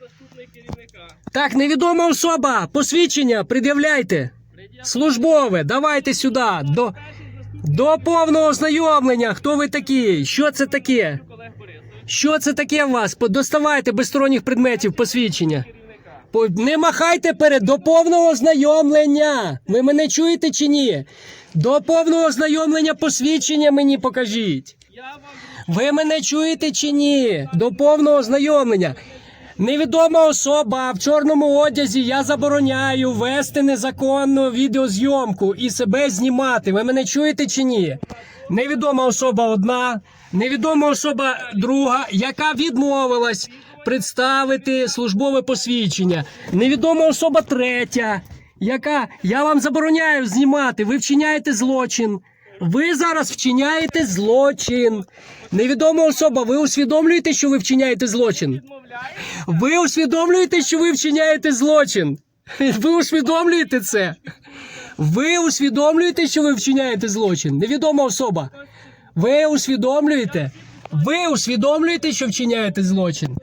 Заступник керівника. Так, невідома особа, посвідчення, пред'являйте. Службове, давайте сюди. До, до повного ознайомлення. Хто ви такі? Що це таке? Що це таке у вас? Доставайте без сторонніх предметів посвідчення. Не махайте перед до повного ознайомлення. Ви мене чуєте чи ні? До повного ознайомлення посвідчення мені покажіть. Ви мене чуєте чи ні? До повного ознайомлення. Невідома особа в чорному одязі я забороняю вести незаконну відеозйомку і себе знімати. Ви мене чуєте чи ні? Невідома особа одна, невідома особа друга, яка відмовилась представити службове посвідчення. Невідома особа третя, яка я вам забороняю знімати. Ви вчиняєте злочин. Ви зараз вчиняєте злочин. Невідома особа, ви усвідомлюєте, що ви вчиняєте злочин? Ви усвідомлюєте, що ви вчиняєте злочин? Ви усвідомлюєте це? Ви усвідомлюєте, що ви вчиняєте злочин? Невідома особа. Ви усвідомлюєте? Ви усвідомлюєте, що вчиняєте злочин?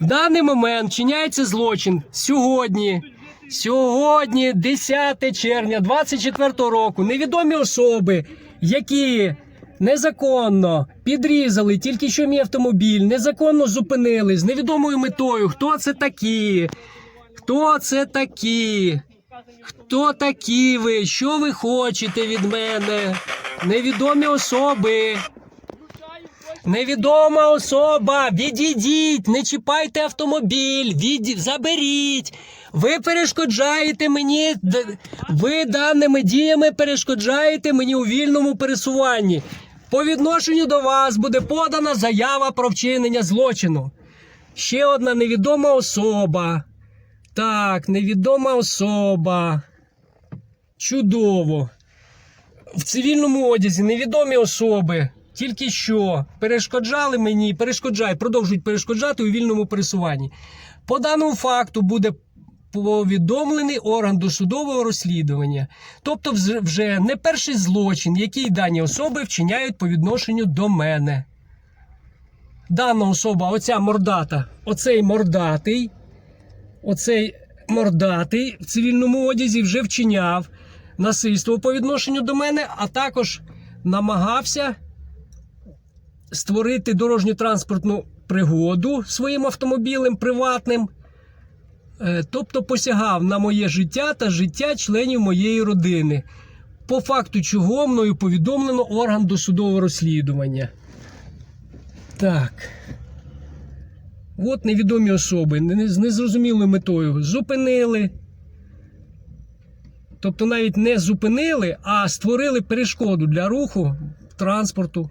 В даний момент вчиняється злочин сьогодні. Сьогодні, 10 червня 24 року, невідомі особи, які незаконно підрізали тільки що мій автомобіль, незаконно зупинили з невідомою метою. Хто це такі? Хто це такі? Хто такі ви? Що ви хочете від мене? Невідомі особи. Невідома особа, відійдіть, не чіпайте автомобіль, від... заберіть. Ви перешкоджаєте мені, ви даними діями перешкоджаєте мені у вільному пересуванні. По відношенню до вас буде подана заява про вчинення злочину. Ще одна невідома особа. Так, невідома особа. Чудово. В цивільному одязі невідомі особи. Тільки що перешкоджали мені, перешкоджають, продовжують перешкоджати у вільному пересуванні. По даному факту буде повідомлений орган досудового розслідування. Тобто, вже не перший злочин, який дані особи вчиняють по відношенню до мене. Дана особа, оця мордата, оцей мордатий, оцей мордатий в цивільному одязі вже вчиняв насильство по відношенню до мене, а також намагався створити дорожню транспортну пригоду своїм автомобілем приватним, Е, тобто посягав на моє життя та життя членів моєї родини, по факту чого мною повідомлено орган досудового розслідування. Так. От невідомі особи з незрозумілою метою зупинили. Тобто навіть не зупинили, а створили перешкоду для руху транспорту.